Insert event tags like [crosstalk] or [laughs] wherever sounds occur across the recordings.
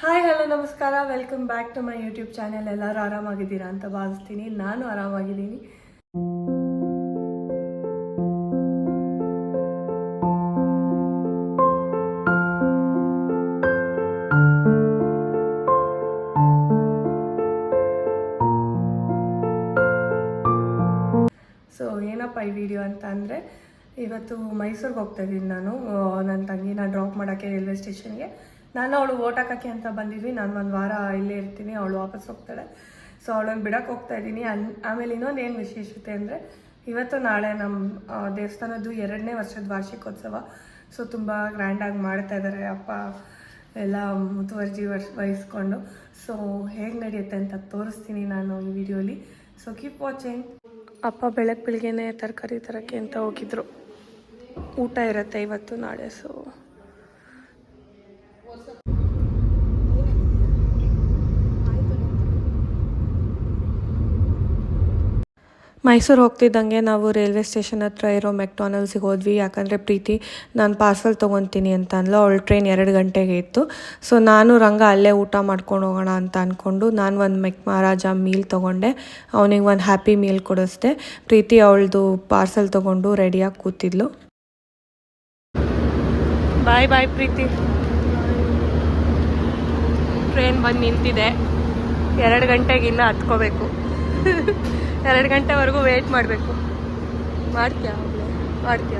Hi hello ನಮಸ್ಕಾರ. Welcome back to my YouTube channel ಎಲ್ಲರೂ ಆರಾಮಾಗಿದ್ದೀರಾ ಅಂತ ಭಾವಿಸ್ತೀನಿ. ನಾನು ಆರಾಮಾಗಿದ್ದೀನಿ. ಸೊ ಏನಪ್ಪ ಈ ವಿಡಿಯೋ ಅಂತ ಅಂದರೆ, ಇವತ್ತು ಮೈಸೂರಿಗೆ ಹೋಗ್ತಾ ಇದ್ದೀನಿ ನಾನು. ನನ್ನ ತಂಗಿನ ಡ್ರಾಪ್ ಮಾಡೋಕ್ಕೆ ರೈಲ್ವೆ ಸ್ಟೇಷನ್ಗೆ ನಾನು ಅವಳು ಓಟ್ ಹಾಕೋಕ್ಕೆ ಅಂತ ಬಂದಿದ್ವಿ. ನಾನು ಒಂದು ವಾರ ಇಲ್ಲೇ ಇರ್ತೀನಿ. ಅವಳು ವಾಪಸ್ ಹೋಗ್ತಾಳೆ. ಸೊ ಅವಳನ್ನು ಬಿಡಕ್ಕೆ ಹೋಗ್ತಾ ಇದ್ದೀನಿ. ಅನ್, ಆಮೇಲೆ ಇನ್ನೊಂದು ಏನು ವಿಶೇಷತೆ ಅಂದರೆ, ಇವತ್ತು ನಾಳೆ ನಮ್ಮ ದೇವಸ್ಥಾನದ್ದು ಎರಡನೇ ವರ್ಷದ ವಾರ್ಷಿಕೋತ್ಸವ. ಸೊ ತುಂಬ ಗ್ರ್ಯಾಂಡಾಗಿ ಮಾಡ್ತಾ ಇದ್ದಾರೆ ಅಪ್ಪ. ಎಲ್ಲ ಮುತುವರ್ಜಿ ವರ್ಷ ವಹಿಸ್ಕೊಂಡು. ಸೊ ಹೇಗೆ ನಡೆಯುತ್ತೆ ಅಂತ ತೋರಿಸ್ತೀನಿ ನಾನು ಈ ವಿಡಿಯೋಲಿ. ಸೊ ಕೀಪ್ ವಾಚಿಂಗ್ ಅಪ್ಪ ಬೆಳಗ್ಗೆ ಬೆಳಿಗ್ಗೆನೆ ತರಕಾರಿ ತರಕ್ಕೆ ಅಂತ ಹೋಗಿದ್ರು. ಊಟ ಇರುತ್ತೆ ಇವತ್ತು ನಾಳೆ ಸೊ ಮೈಸೂರು ಹೋಗ್ತಿದ್ದಂಗೆ ನಾವು ರೈಲ್ವೆ ಸ್ಟೇಷನ್ ಹತ್ರ ಇರೋ ಮೆಕ್ಡಾನಲ್ಸಿಗೆ ಹೋದ್ವಿ. ಯಾಕಂದರೆ ಪ್ರೀತಿ, ನಾನು ಪಾರ್ಸಲ್ ತೊಗೊತೀನಿ ಅಂತ ಅಂದ್ಲು. ಅವಳು ಟ್ರೈನ್ ಎರಡು ಗಂಟೆಗೆ ಇತ್ತು. ಸೊ ನಾನು ರಂಗ ಅಲ್ಲೇ ಊಟ ಮಾಡ್ಕೊಂಡು ಹೋಗೋಣ ಅಂತ ಅಂದ್ಕೊಂಡು ನಾನು ಒಂದು ಮೆಕ್ ಮಹಾರಾಜ ಮೀಲ್ ತೊಗೊಂಡೆ. ಅವನಿಗೆ ಒಂದು ಹ್ಯಾಪಿ ಮೀಲ್ ಕೊಡಿಸ್ದೆ. ಪ್ರೀತಿ ಅವಳದು ಪಾರ್ಸಲ್ ತೊಗೊಂಡು ರೆಡಿಯಾಗಿ ಕೂತಿದ್ಲು. ಬಾಯ್ ಬಾಯ್ ಪ್ರೀತಿ. ಟ್ರೈನ್ ಬಂದು ನಿಂತಿದೆ. ಎರಡು ಗಂಟೆಗಿನ್ನ ಹತ್ಕೋಬೇಕು. ಎರಡು ಗಂಟೆವರೆಗೂ ವೇಟ್ ಮಾಡಬೇಕು. ಮಾಡ್ತೀಯ ಮಾಡ್ತೀಯ?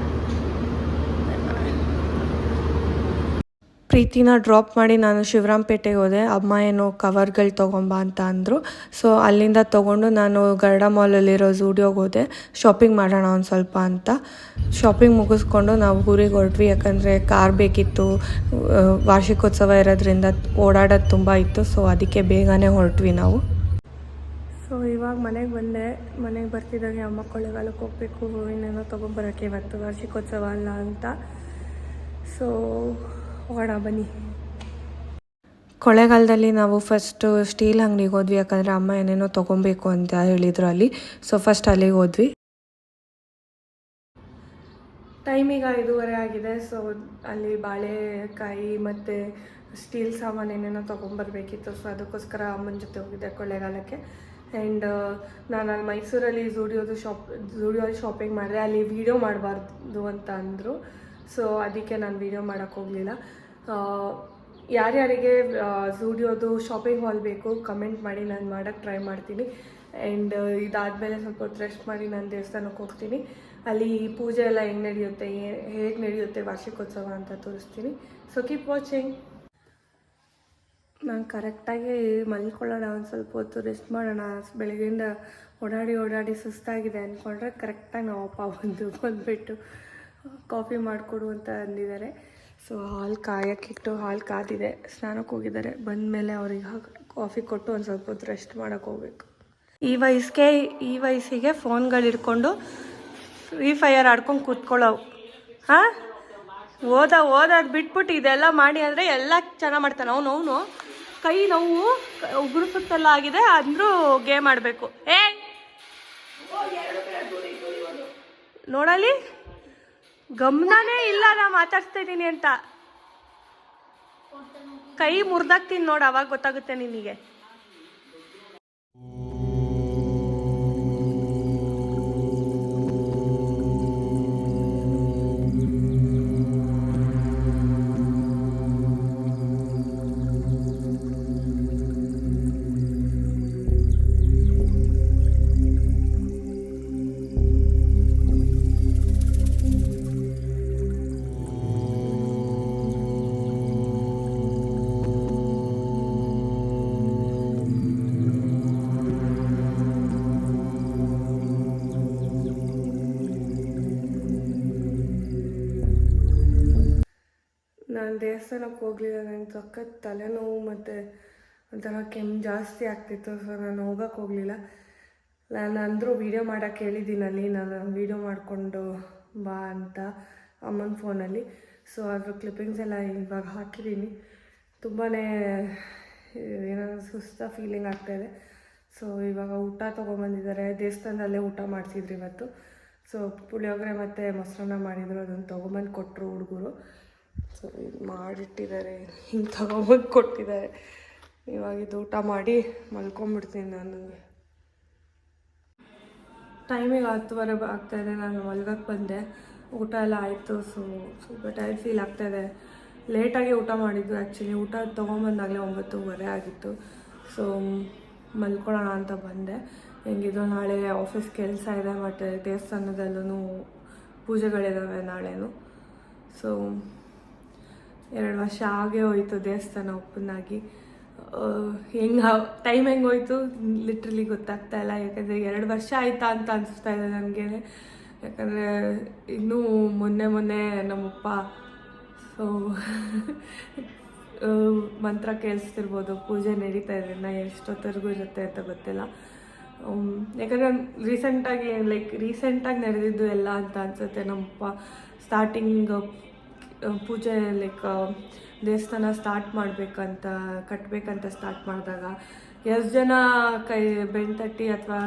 ಪ್ರೀತಿನ ಡ್ರಾಪ್ ಮಾಡಿ ನಾನು ಶಿವರಾಂಪೇಟೆಗೆ ಹೋದೆ. ಅಮ್ಮ ಏನೋ ಕವರ್ಗಳು ತೊಗೊಂಬ ಅಂತ ಅಂದರು. ಸೊ ಅಲ್ಲಿಂದ ತೊಗೊಂಡು ನಾನು ಗರ್ಡ ಮಾಲಲ್ಲಿರೋ ಝೂಡಿಯೋಗೆ ಹೋದೆ. ಶಾಪಿಂಗ್ ಮಾಡೋಣ ಒಂದು ಸ್ವಲ್ಪ ಅಂತ. ಶಾಪಿಂಗ್ ಮುಗಿಸ್ಕೊಂಡು ನಾವು ಊರಿಗೆ ಹೊರಟ್ವಿ. ಯಾಕಂದರೆ ಕಾರ್ ಬೇಕಿತ್ತು. ವಾರ್ಷಿಕೋತ್ಸವ ಇರೋದ್ರಿಂದ ಓಡಾಡೋದು ತುಂಬ ಇತ್ತು. ಸೊ ಅದಕ್ಕೆ ಬೇಗನೆ ಹೊರಟ್ವಿ ನಾವು. ಇವಾಗ ಮನೆಗೆ ಬಂದೆ. ಮನೆಗೆ ಬರ್ತಿದ್ದಾಗೆ ಅಮ್ಮ ಕೊಳ್ಳೆಗಾಲಕ್ಕೆ ಹೋಗಬೇಕು ಹೂವಿನೇನೋ ತೊಗೊಂಬರೋಕ್ಕೆ ಇವತ್ತು ವಾರ್ಷಿಕೋತ್ಸವ ಅಲ್ಲ ಅಂತ. ಸೊ ಹೋಗೋಣ ಬನ್ನಿ. ಕೊಳೆಗಾಲದಲ್ಲಿ ನಾವು ಫಸ್ಟು ಸ್ಟೀಲ್ ಅಂಗಡಿಗೆ ಹೋದ್ವಿ ಯಾಕಂದರೆ ಅಮ್ಮ ಏನೇನೋ ತೊಗೊಬೇಕು ಅಂತ ಹೇಳಿದ್ರು ಅಲ್ಲಿ. ಸೊ ಫಸ್ಟ್ ಅಲ್ಲಿಗೆ ಹೋದ್ವಿ. ಟೈಮಿಗೆ ಐದೂವರೆ ಆಗಿದೆ. ಸೊ ಅಲ್ಲಿ ಬಾಳೆಕಾಯಿ ಮತ್ತು ಸ್ಟೀಲ್ ಸಾಮಾನು ಏನೇನೋ ತೊಗೊಂಬರ್ಬೇಕಿತ್ತು. ಸೊ ಅದಕ್ಕೋಸ್ಕರ ಅಮ್ಮನ ಜೊತೆ ಹೋಗಿದ್ದೆ ಕೊಳ್ಳೆಗಾಲಕ್ಕೆ ಆ್ಯಂಡ್ ನಾನು ಅಲ್ಲಿ ಮೈಸೂರಲ್ಲಿ ಝೂಡಿಯೋದು ಶಾಪ್ ಝೂಡಿಯೋಲ್ಲಿ ಶಾಪಿಂಗ್ ಮಾಡಿದೆ. ಅಲ್ಲಿ ವೀಡಿಯೋ ಮಾಡಬಾರ್ದು ಅಂತ ಅಂದರು. ಸೊ ಅದಕ್ಕೆ ನಾನು ವೀಡಿಯೋ ಮಾಡೋಕ್ಕೆ ಹೋಗಲಿಲ್ಲ. ಯಾರ್ಯಾರಿಗೆ ಝೂಡಿಯೋದು ಶಾಪಿಂಗ್ ಹಾಲ್ ಬೇಕು ಕಮೆಂಟ್ ಮಾಡಿ ನಾನು ಮಾಡೋಕ್ಕೆ ಟ್ರೈ ಮಾಡ್ತೀನಿ. ಆ್ಯಂಡ್ ಇದಾದಮೇಲೆ ಸ್ವಲ್ಪ ಹೊತ್ತು ರೆಸ್ಟ್ ಮಾಡಿ ನಾನು ದೇವಸ್ಥಾನಕ್ಕೆ ಹೋಗ್ತೀನಿ. ಅಲ್ಲಿ ಪೂಜೆ ಎಲ್ಲ ಹೆಂಗೆ ನಡೆಯುತ್ತೆ ಹೇಗೆ ನಡೆಯುತ್ತೆ ವಾರ್ಷಿಕೋತ್ಸವ ಅಂತ ತೋರಿಸ್ತೀನಿ. ಸೊ ಕೀಪ್ ವಾಚಿಂಗ್ ನಾನು ಕರೆಕ್ಟಾಗಿ ಮಲ್ಕೊಳ್ಳೋಣ, ಒಂದು ಸ್ವಲ್ಪ ಹೊತ್ತು ರೆಸ್ಟ್ ಮಾಡೋಣ. ಬೆಳಗ್ಗೆಯಿಂದ ಓಡಾಡಿ ಓಡಾಡಿ ಸುಸ್ತಾಗಿದೆ ಅಂದ್ಕೊಂಡ್ರೆ ಕರೆಕ್ಟಾಗಿ ನಾವು ಅಪ್ಪ ಬಂದು [laughs] ಬಂದುಬಿಟ್ಟು ಕಾಫಿ ಮಾಡಿಕೊಡು ಅಂತ ಅಂದಿದ್ದಾರೆ. ಸೊ ಹಾಲು ಕಾಯಕ್ಕಿಟ್ಟು ಹಾಲು ಕಾದಿದೆ. ಸ್ನಾನಕ್ಕೆ ಹೋಗಿದ್ದಾರೆ. ಬಂದ ಮೇಲೆ ಅವ್ರಿಗೆ ಕಾಫಿ ಕೊಟ್ಟು ಒಂದು ಸ್ವಲ್ಪ ಹೊತ್ತು ರೆಸ್ಟ್ ಮಾಡೋಕ್ಕೆ ಹೋಗ್ಬೇಕು. ಈ ವಯಸ್ಸಿಗೆ ಈ ವಯಸ್ಸಿಗೆ ಫೋನ್ಗಳು ಹಿಡ್ಕೊಂಡು ಫ್ರೀ ಫೈರ್ ಆಡ್ಕೊಂಡು ಕೂತ್ಕೊಳ್ಳೋವು. ಹಾಂ? ಓದ, ಓದೋದು ಬಿಟ್ಬಿಟ್ಟು ಇದೆಲ್ಲ ಮಾಡಿ ಅಂದರೆ ಎಲ್ಲ ಚೆನ್ನಾಗಿ ಮಾಡ್ತಾನೆ. ಅವನು ಅವನು. ಕೈ ನೋವು ಉಗುರು ಸುತ್ತಲ್ಲ ಆಗಿದೆ ಅಂದ್ರೂ ಗೇಮ್ ಆಡಬೇಕು. ಏ! ನೋಡಲಿ, ಗಮನನೇ ಇಲ್ಲ ನಾ ಮಾತಾಡ್ತಾ ಇದ್ದೀನಿ ಅಂತ. ಕೈ ಮುರ್ದಾಗ್ತೀನಿ ನೋಡು, ಅವಾಗ ಗೊತ್ತಾಗುತ್ತೆ ನಿನಗೆ. ನಾನು ದೇವಸ್ಥಾನಕ್ಕೆ ಹೋಗಲಿಲ್ಲ ನನಗೆ ಸಖತ್ ತಲೆನೋವು ಮತ್ತು ಒಂಥರ ಕೆಮ್ಮು ಜಾಸ್ತಿ ಆಗ್ತಿತ್ತು. ಸೊ ನಾನು ಹೋಗಕ್ಕೆ ಹೋಗಲಿಲ್ಲ. ನಾನು ಅಂದರೂ ವೀಡಿಯೋ ಮಾಡೋಕ್ಕೆ ಹೇಳಿದ್ದೀನಿ ಅಲ್ಲಿ. ನಾನು ವೀಡಿಯೋ ಮಾಡಿಕೊಂಡು ಬಾ ಅಂತ ಅಮ್ಮನ ಫೋನಲ್ಲಿ ಸೊ ಅದ್ರ ಕ್ಲಿಪ್ಪಿಂಗ್ಸ್ ಎಲ್ಲ ಇವಾಗ ಹಾಕಿದ್ದೀನಿ. ತುಂಬಾ ಏನೋ ಸುಸ್ತ ಫೀಲಿಂಗ್ ಆಗ್ತಾಯಿದೆ ಸೊ ಇವಾಗ ಊಟ ತೊಗೊಂಬಂದಿದ್ದಾರೆ. ದೇವಸ್ಥಾನದಲ್ಲೇ ಊಟ ಮಾಡಿಸಿದ್ರು ಇವತ್ತು. ಸೊ ಪುಳಿಯೋಗರೆ ಮತ್ತು ಮೊಸರನ್ನ ಮಾಡಿದರು. ಅದನ್ನು ತೊಗೊಂಬಂದು ಕೊಟ್ಟರು ಹುಡುಗರು. ಸೊ ಇದು ಮಾಡಿಟ್ಟಿದ್ದಾರೆ. ಹಿಂಗೆ ತಗೊಂಬಂದು ಕೊಟ್ಟಿದ್ದಾರೆ. ಇವಾಗ ಇದು ಊಟ ಮಾಡಿ ಮಲ್ಕೊಂಬಿಡ್ತೀನಿ ನಾನು. ಟೈಮಿಗೆ ಹತ್ತುವರೆ ಆಗ್ತಾಯಿದೆ ನಾನು ಮಲ್ಗಕ್ಕೆ ಬಂದೆ. ಊಟ ಎಲ್ಲ ಆಯಿತು. ಸೊ ಸ್ವಲ್ಪ ಟೈಮ್ ಫೀಲ್ ಆಗ್ತಾಯಿದೆ ಲೇಟಾಗಿ ಊಟ ಮಾಡಿದ್ದು ಆ್ಯಕ್ಚುಲಿ ಊಟ ತೊಗೊಂಬಂದಾಗಲೇ ಒಂಬತ್ತೂವರೆ ಆಗಿತ್ತು. ಸೊ ಮಲ್ಕೊಳ್ಳೋಣ ಅಂತ ಬಂದೆ. ಹೆಂಗಿದ್ರು ನಾಳೆ ಆಫೀಸ್ ಕೆಲಸ ಇದೆ. ಮತ್ತು ದೇವಸ್ಥಾನದಲ್ಲೂ ಪೂಜೆಗಳಿದ್ದಾವೆ ನಾಳೆನೂ. ಸೊ ಎರಡು ವರ್ಷ ಆಗೇ ಹೋಯ್ತು ದೇವಸ್ಥಾನ ಓಪನ್ ಆಗಿ. ಹೆಂಗೆ ಟೈಮ್ ಹೆಂಗೆ ಹೋಯ್ತು? ಲಿಟ್ರಲಿ ಗೊತ್ತಾಗ್ತಾ ಇಲ್ಲ. ಯಾಕಂದರೆ ಎರಡು ವರ್ಷ ಆಯ್ತಾ ಅಂತ ಅನಿಸ್ತಾ ಇದೆ ನನಗೆ. ಯಾಕಂದರೆ ಇನ್ನೂ ಮೊನ್ನೆ ಮೊನ್ನೆ ನಮ್ಮಪ್ಪ ಸೊ ಮಂತ್ರ ಕೇಳಿಸ್ತಿರ್ಬೋದು. ಪೂಜೆ ನಡೀತಾ ಇದೆ. ನಾ ಎಷ್ಟೊತ್ತರೆಗೂ ಇರುತ್ತೆ ಅಂತ ಗೊತ್ತಿಲ್ಲ. ಯಾಕಂದರೆ ರೀಸೆಂಟಾಗಿ ಲೈಕ್ ರೀಸೆಂಟಾಗಿ ನಡೆದಿದ್ದು ಎಲ್ಲ ಅಂತ ಅನಿಸುತ್ತೆ ನಮ್ಮಪ್ಪ. ಸ್ಟಾರ್ಟಿಂಗ್ ಪೂಜೆ ಲೈಕ್ ದೇವಸ್ಥಾನ ಸ್ಟಾರ್ಟ್ ಮಾಡಬೇಕಂತ ಕಟ್ಟಬೇಕಂತ ಸ್ಟಾರ್ಟ್ ಮಾಡಿದಾಗ ಎಷ್ಟು ಜನ ಕೈ ಬೆನ್ ತಟ್ಟಿ ಅಥವಾ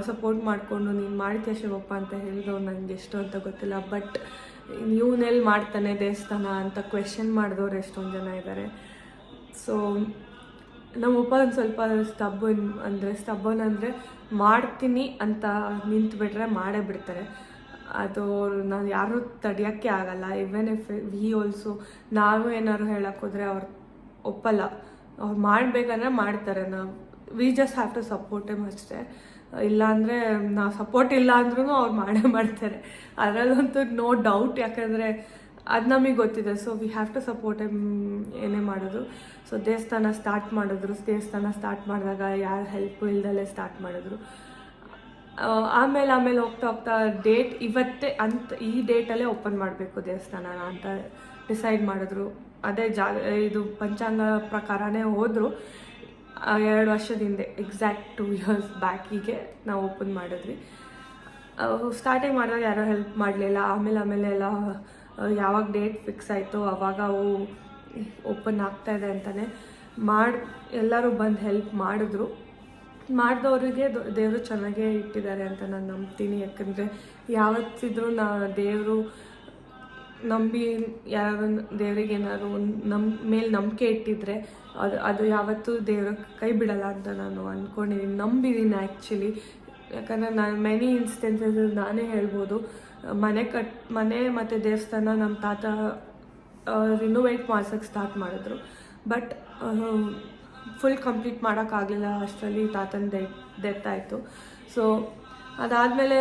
ಸಪೋರ್ಟ್ ಮಾಡಿಕೊಂಡು ನೀನು ಮಾಡ್ತೀಯ ಶಿವಪ್ಪ ಅಂತ ಹೇಳಿದ್ರು ನನಗೆ ಎಷ್ಟು ಅಂತ ಗೊತ್ತಿಲ್ಲ ಬಟ್ ಇವನೆಲ್ಲಿ ಮಾಡ್ತಾನೆ ದೇವಸ್ಥಾನ ಅಂತ ಕ್ವೆಶನ್ ಮಾಡಿದವ್ರು ಎಷ್ಟೊಂದು ಜನ ಇದ್ದಾರೆ ಸೊ ನಮ್ಮಪ್ಪ ಒಂದು ಸ್ವಲ್ಪ ಸ್ಟಬ್ಬನ್ ಅಂದರೆ ಸ್ಟಬ್ಬನ್ ಅಂದರೆ ಮಾಡ್ತೀನಿ ಅಂತ ನಿಂತ್ಬಿಟ್ರೆ ಮಾಡೇ ಬಿಡ್ತಾರೆ. ಅದು ನಾನು ಯಾರೂ ತಡೆಯೋಕ್ಕೆ ಆಗಲ್ಲ. ಇವನ್ ಇಫ್ ವಿ ಆಲ್ಸೋ ನಾವು ಏನಾದ್ರು ಹೇಳೋಕ್ಕೋದ್ರೆ ಅವ್ರು ಒಪ್ಪಲ್ಲ. ಅವ್ರು ಮಾಡಬೇಕಂದ್ರೆ ಮಾಡ್ತಾರೆ. ನಾವು we just have to support M ಅಷ್ಟೇ. ಇಲ್ಲಾಂದರೆ ನಾವು ಸಪೋರ್ಟ್ ಇಲ್ಲ ಅಂದ್ರೂ ಅವ್ರು ಮಾಡೇ ಮಾಡ್ತಾರೆ. ಅದರಲ್ಲಂತೂ ನೋ ಡೌಟ್ ಯಾಕಂದರೆ ಅದು ನಮಗೆ ಗೊತ್ತಿದೆ. So we have to support M ಏನೇ ಮಾಡೋದು ಸೊ ದೇವಸ್ಥಾನ ಸ್ಟಾರ್ಟ್ ಮಾಡಿದ್ರು. ದೇವಸ್ಥಾನ ಸ್ಟಾರ್ಟ್ ಮಾಡಿದಾಗ ಯಾರು ಹೆಲ್ಪ್ ಇಲ್ದಲೇ ಸ್ಟಾರ್ಟ್ ಮಾಡಿದ್ರು. ಆಮೇಲೆ ಆಮೇಲೆ ಹೋಗ್ತಾ ಹೋಗ್ತಾ ಡೇಟ್ ಇವತ್ತೇ ಅಂತ ಈ ಡೇಟಲ್ಲೇ ಓಪನ್ ಮಾಡಬೇಕು ದೇವಸ್ಥಾನ ಅಂತ ಡಿಸೈಡ್ ಮಾಡಿದ್ರು. ಅದೇ ಜಾ ಇದು ಪಂಚಾಂಗ ಪ್ರಕಾರನೇ ಹೋದರು. ಎರಡು ವರ್ಷದ ಹಿಂದೆ ಎಕ್ಸಾಕ್ಟ್ ಟೂ ಇಯರ್ಸ್ ಬ್ಯಾಕಿಗೆ ನಾವು ಓಪನ್ ಮಾಡಿದ್ವಿ. ಸ್ಟಾರ್ಟಿಂಗ್ ಮಾಡಿದಾಗ ಯಾರೂ ಹೆಲ್ಪ್ ಮಾಡಲಿಲ್ಲ. ಆಮೇಲೆ ಆಮೇಲೆ ಎಲ್ಲ ಯಾವಾಗ ಡೇಟ್ ಫಿಕ್ಸ್ ಆಯಿತು ಆವಾಗ ಅವು ಓಪನ್ ಆಗ್ತಾ ಇದೆ ಅಂತಲೇ ಮಾಡಿ, ಎಲ್ಲರೂ ಬಂದು ಹೆಲ್ಪ್ ಮಾಡಿದ್ರು. ಮಾಡಿದವರಿಗೆ ದೇವರು ಚೆನ್ನಾಗೇ ಇಟ್ಟಿದ್ದಾರೆ ಅಂತ ನಾನು ನಂಬ್ತೀನಿ. ಯಾಕಂದರೆ ಯಾವತ್ತಿದ್ರೂ ನಾ ದೇವರು ನಂಬಿ ಯಾರು ದೇವರಿಗೆ ಏನಾದ್ರು ನಮ್ಮ ಮೇಲೆ ನಂಬಿಕೆ ಇಟ್ಟಿದ್ರೆ ಅದು ಅದು ಯಾವತ್ತೂ ದೇವ್ರ ಕೈ ಬಿಡಲ್ಲ ಅಂತ ನಾನು ಅಂದ್ಕೊಂಡಿದ್ದೀನಿ ನಂಬಿದ್ದೀನಿ ಆ್ಯಕ್ಚುಲಿ ಯಾಕಂದರೆ ನಾನು ಮೆನಿ ಇನ್ಸ್ಟೆನ್ಸಸ್ ನಾನೇ ಹೇಳ್ಬೋದು. ಮನೆ ಕಟ್, ಮನೆ ಮತ್ತು ದೇವಸ್ಥಾನ ನಮ್ಮ ತಾತ ರಿನೋವೇಟ್ ಮಾಡ್ಸೋಕ್ಕೆ ಸ್ಟಾರ್ಟ್ ಮಾಡಿದ್ರು. ಬಟ್ ಫುಲ್ ಕಂಪ್ಲೀಟ್ ಮಾಡೋಕ್ಕಾಗಲಿಲ್ಲ ಅಷ್ಟರಲ್ಲಿ ತಾತನ ಡೆತ್ ಡೆತ್ ಆಯಿತು. ಸೊ ಅದಾದಮೇಲೆ,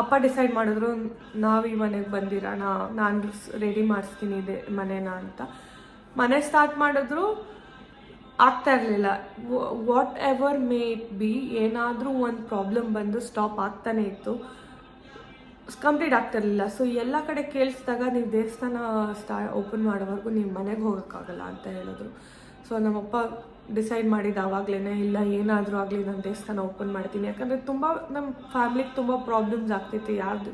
ಅಪ್ಪ ಡಿಸೈಡ್ ಮಾಡಿದ್ರು, ನಾವು ಈ ಮನೆಗೆ ಬಂದಿರೋಣ, ನಾನು ರೆಡಿ ಮಾಡಿಸ್ತೀನಿ ಇದೆ ಮನೇನ ಅಂತ. ಮನೆ ಸ್ಟಾರ್ಟ್ ಮಾಡಿದ್ರು, ಆಗ್ತಾ ಇರಲಿಲ್ಲ. Whatever may it be ಏನಾದರೂ ಒಂದು ಪ್ರಾಬ್ಲಮ್ ಬಂದು ಸ್ಟಾಪ್ ಆಗ್ತಾನೆ ಇತ್ತು. ಕಂಪ್ಲೀಟ್ ಆಗ್ತಿರಲಿಲ್ಲ ಸೊ ಎಲ್ಲ ಕಡೆ ಕೇಳಿಸಿದಾಗ ನೀವು ದೇವಸ್ಥಾನ ಸ್ಟಾ ಓಪನ್ ಮಾಡೋವರೆಗೂ ನೀವು ಮನೆಗೆ ಹೋಗೋಕ್ಕಾಗಲ್ಲ ಅಂತ ಹೇಳಿದ್ರು. ಸೊ ನಮ್ಮಪ್ಪ ಡಿಸೈಡ್ ಮಾಡಿದ್ದು ಆವಾಗಲೇ ಇಲ್ಲ ಏನಾದರೂ ಆಗಲಿ ನಾನು ದೇವಸ್ಥಾನ ಓಪನ್ ಮಾಡ್ತೀನಿ. ಯಾಕಂದರೆ ತುಂಬ ನಮ್ಮ ಫ್ಯಾಮ್ಲಿಗೆ ತುಂಬ ಪ್ರಾಬ್ಲಮ್ಸ್ ಆಗ್ತೈತಿ ಯಾವುದು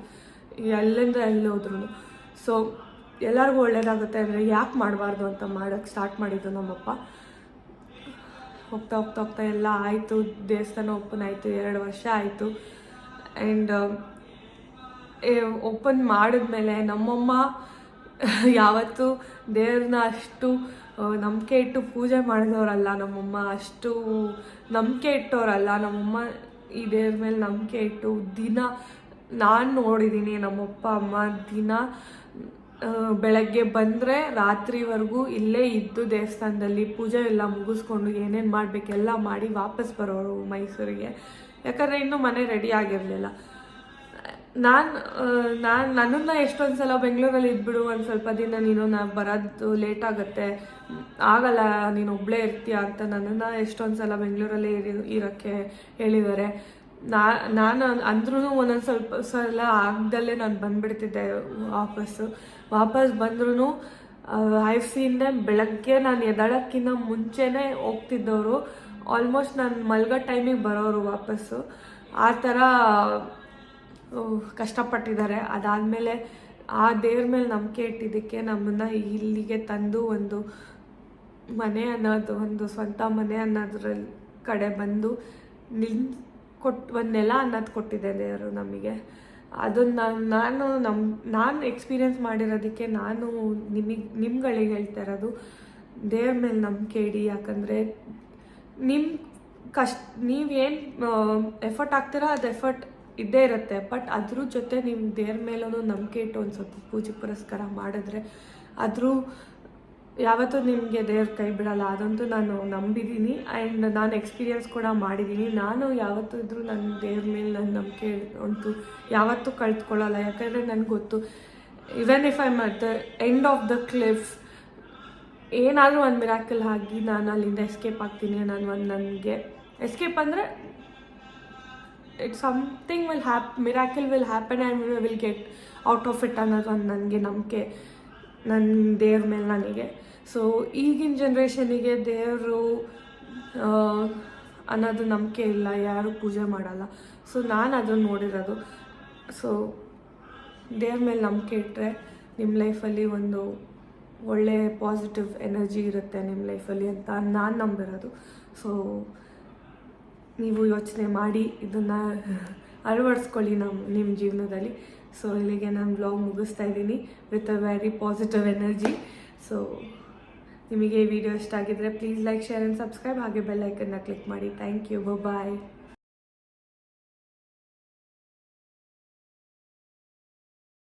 ಎಲ್ಲಿಂದ ಎಲ್ಲಿ ಹೋದ್ರು ಸೊ ಎಲ್ಲರಿಗೂ ಒಳ್ಳೇದಾಗುತ್ತೆ ಅಂದರೆ ಯಾಕೆ ಮಾಡಬಾರ್ದು ಅಂತ ಮಾಡೋಕ್ಕೆ ಸ್ಟಾರ್ಟ್ ಮಾಡಿದ್ದು ನಮ್ಮಪ್ಪ. ಹೋಗ್ತಾ ಹೋಗ್ತಾ ಹೋಗ್ತಾ ಎಲ್ಲ ಆಯಿತು, ದೇವಸ್ಥಾನ ಓಪನ್ ಆಯಿತು, ಎರಡು ವರ್ಷ ಆಯಿತು. ಆ್ಯಂಡ್ ಓಪನ್ ಮಾಡಿದ್ಮೇಲೆ ನಮ್ಮಮ್ಮ [laughs] ಯಾವತ್ತೂ ದೇವ್ರನ್ನ ಅಷ್ಟು ನಂಬಿಕೆ ಇಟ್ಟು ಪೂಜೆ ಮಾಡಿದವರಲ್ಲ ನಮ್ಮಮ್ಮ, ಅಷ್ಟು ನಂಬಿಕೆ ಇಟ್ಟವರಲ್ಲ. ನಮ್ಮಮ್ಮ ಈ ದೇವ್ರ ಮೇಲೆ ನಂಬಿಕೆ ಇಟ್ಟು ದಿನ ನಾನು ನೋಡಿದ್ದೀನಿ ನಮ್ಮಪ್ಪ, ಅಮ್ಮ ದಿನ ಬೆಳಗ್ಗೆ ಬಂದರೆ ರಾತ್ರಿವರೆಗೂ ಇಲ್ಲೇ ಇದ್ದು ದೇವಸ್ಥಾನದಲ್ಲಿ ಪೂಜೆ ಎಲ್ಲ ಮುಗಿಸ್ಕೊಂಡು ಏನೇನು ಮಾಡಬೇಕೆಲ್ಲ ಮಾಡಿ ವಾಪಸ್ ಬರೋರು ಮೈಸೂರಿಗೆ. ಯಾಕಂದರೆ ಇನ್ನೂ ಮನೆ ರೆಡಿ ಆಗಿರಲಿಲ್ಲ. ನಾನು ನಾನು, ನನ್ನನ್ನು ಎಷ್ಟೊಂದು ಸಲ ಬೆಂಗಳೂರಲ್ಲಿ ಇದ್ಬಿಡು, ಒಂದು ಸ್ವಲ್ಪ ದಿನ ನೀನು ನಾ ಬರೋದು ಲೇಟ್ ಆಗುತ್ತೆ, ಆಗಲ್ಲ, ನೀನು ಒಬ್ಬಳೇ ಇರ್ತೀಯ ಅಂತ ನನ್ನನ್ನು ಎಷ್ಟೊಂದು ಸಲ ಬೆಂಗಳೂರಲ್ಲೇ ಇರಿ, ಇರೋಕ್ಕೆ ಹೇಳಿದ್ದಾರೆ ನಾ, ನಾನು ಅಂದ್ರೂ ಒಂದೊಂದು ಸ್ವಲ್ಪ ಸಲ ಆಗ್ದಲ್ಲೇ ನಾನು ಬಂದ್ಬಿಡ್ತಿದ್ದೆ ವಾಪಸ್ಸು. ವಾಪಸ್ ಬಂದ್ರೂ ಐ ಸೀನ್ ಬೆಳಗ್ಗೆ ನಾನು ಎದಳಕ್ಕಿಂತ ಮುಂಚೆನೇ ಹೋಗ್ತಿದ್ದವರು. ಆಲ್ಮೋಸ್ಟ್ ನಾನು ಮಲ್ಗೋ ಟೈಮಿಗೆ ಬರೋರು ವಾಪಸ್ಸು. ಆ ಥರ ಕಷ್ಟಪಟ್ಟಿದ್ದಾರೆ. ಅದಾದಮೇಲೆ ಆ ದೇವ್ರ ಮೇಲೆ ನಂಬಿಕೆ ಇಟ್ಟಿದ್ದಕ್ಕೆ ನಮ್ಮನ್ನು ಇಲ್ಲಿಗೆ ತಂದು ಒಂದು ಮನೆ ಅನ್ನೋದು, ಒಂದು ಸ್ವಂತ ಮನೆ ಅನ್ನೋದ್ರಲ್ಲಿ ಕಡೆ ಬಂದು ನಿಲ್ ಕೊಟ್ಟು ಒಂದು ನೆಲ ಅನ್ನೋದು ಕೊಟ್ಟಿದೆ ದೇವರು ನಮಗೆ. ಅದನ್ನ ನಾನು ನಮ್ಮ ನಾನು ಎಕ್ಸ್ಪೀರಿಯನ್ಸ್ ಮಾಡಿರೋದಕ್ಕೆ ನಾನು ನಿಮಗೆ, ನಿಮ್ಗಳಿಗೆ ಹೇಳ್ತಾ ಇರೋದು, ದೇವ್ರ ಮೇಲೆ ನಂಬಿಕೆ ಇಡಿ. ಯಾಕಂದರೆ ನಿಮ್ಮ ಕಷ್ಟ ನೀವೇನು ಎಫರ್ಟ್ ಹಾಕ್ತೀರಾ ಅದು ಎಫರ್ಟ್ ಇದ್ದೇ ಇರುತ್ತೆ. ಬಟ್ ಅದ್ರ ಜೊತೆ ನಿಮ್ಮ ದೇವ್ರ ಮೇಲೂ ನಂಬಿಕೆ ಇಟ್ಟು ಒಂದು ಸ್ವಲ್ಪ ಪೂಜೆ ಪುರಸ್ಕಾರ ಮಾಡಿದ್ರೆ ಆದರೂ ಯಾವತ್ತೂ ನಿಮಗೆ ದೇವ್ರ ಕೈ ಬಿಡಲ್ಲ. ಅದಂತೂ ನಾನು ನಂಬಿದ್ದೀನಿ ಆ್ಯಂಡ್ ನಾನು ಎಕ್ಸ್ಪೀರಿಯನ್ಸ್ ಕೂಡ ಮಾಡಿದ್ದೀನಿ ನಾನು ಯಾವತ್ತೂ ಇದ್ರೂ ನನ್ನ ದೇವ್ರ ಮೇಲೆ ನನ್ನ ನಂಬಿಕೆ ಉಂಟು ಯಾವತ್ತೂ ಕಳ್ತ್ಕೊಳ್ಳಲ್ಲ ಯಾಕಂದರೆ ನನಗೆ ಗೊತ್ತು even if I the end of the cliff ಏನಾದರೂ ಒಂದು ಮಿರಾಕಲ್ ಆಗಿ ನಾನು ಅಲ್ಲಿಂದ ಎಸ್ಕೇಪ್ ಆಗ್ತೀನಿ ನಾನು ಒಂದು ನನಗೆ. ಎಸ್ಕೇಪ್ ಅಂದರೆ it something will hap miracle will happen and will get out of it ಅನ್ನೋದು ಒಂದು ನನಗೆ ನಂಬಿಕೆ. ನನ್ನ ದೇವ್ರ ಮೇಲೆ ನನಗೆ. ಸೊ ಈಗಿನ ಜನ್ರೇಷನಿಗೆ ದೇವರು ಅನ್ನೋದು ನಂಬಿಕೆ ಇಲ್ಲ, ಯಾರು ಪೂಜೆ ಮಾಡಲ್ಲ. ಸೊ ನಾನು ಅದನ್ನು ನೋಡಿರೋದು. ಸೊ ದೇವ್ರ ಮೇಲೆ ನಂಬಿಕೆ ಇಟ್ಟರೆ ನಿಮ್ಮ ಲೈಫಲ್ಲಿ ಒಂದು ಒಳ್ಳೆಯ ಪಾಸಿಟಿವ್ ಎನರ್ಜಿ ಇರುತ್ತೆ ನಿಮ್ಮ ಲೈಫಲ್ಲಿ ಅಂತ ನಾನು ನಂಬಿರೋದು. ಸೊ ನೀವು ಯೋಚನೆ ಮಾಡಿ ಇದನ್ನು ಅಳವಡಿಸ್ಕೊಳ್ಳಿ ನಮ್ಮ, ನಿಮ್ಮ ಜೀವನದಲ್ಲಿ. ಸೊ ಇಲ್ಲಿಗೆ ನಾನು ಬ್ಲಾಗ್ ಮುಗಿಸ್ತಾ ಇದ್ದೀನಿ with a very positive energy so ನಿಮಗೆ ವಿಡಿಯೋ ಇಷ್ಟ ಆಗಿದ್ದರೆ please like share and subscribe ಹಾಗೆ ಬೆಲ್ ಐಕನ್ನ ಕ್ಲಿಕ್ ಮಾಡಿ. Thank you bye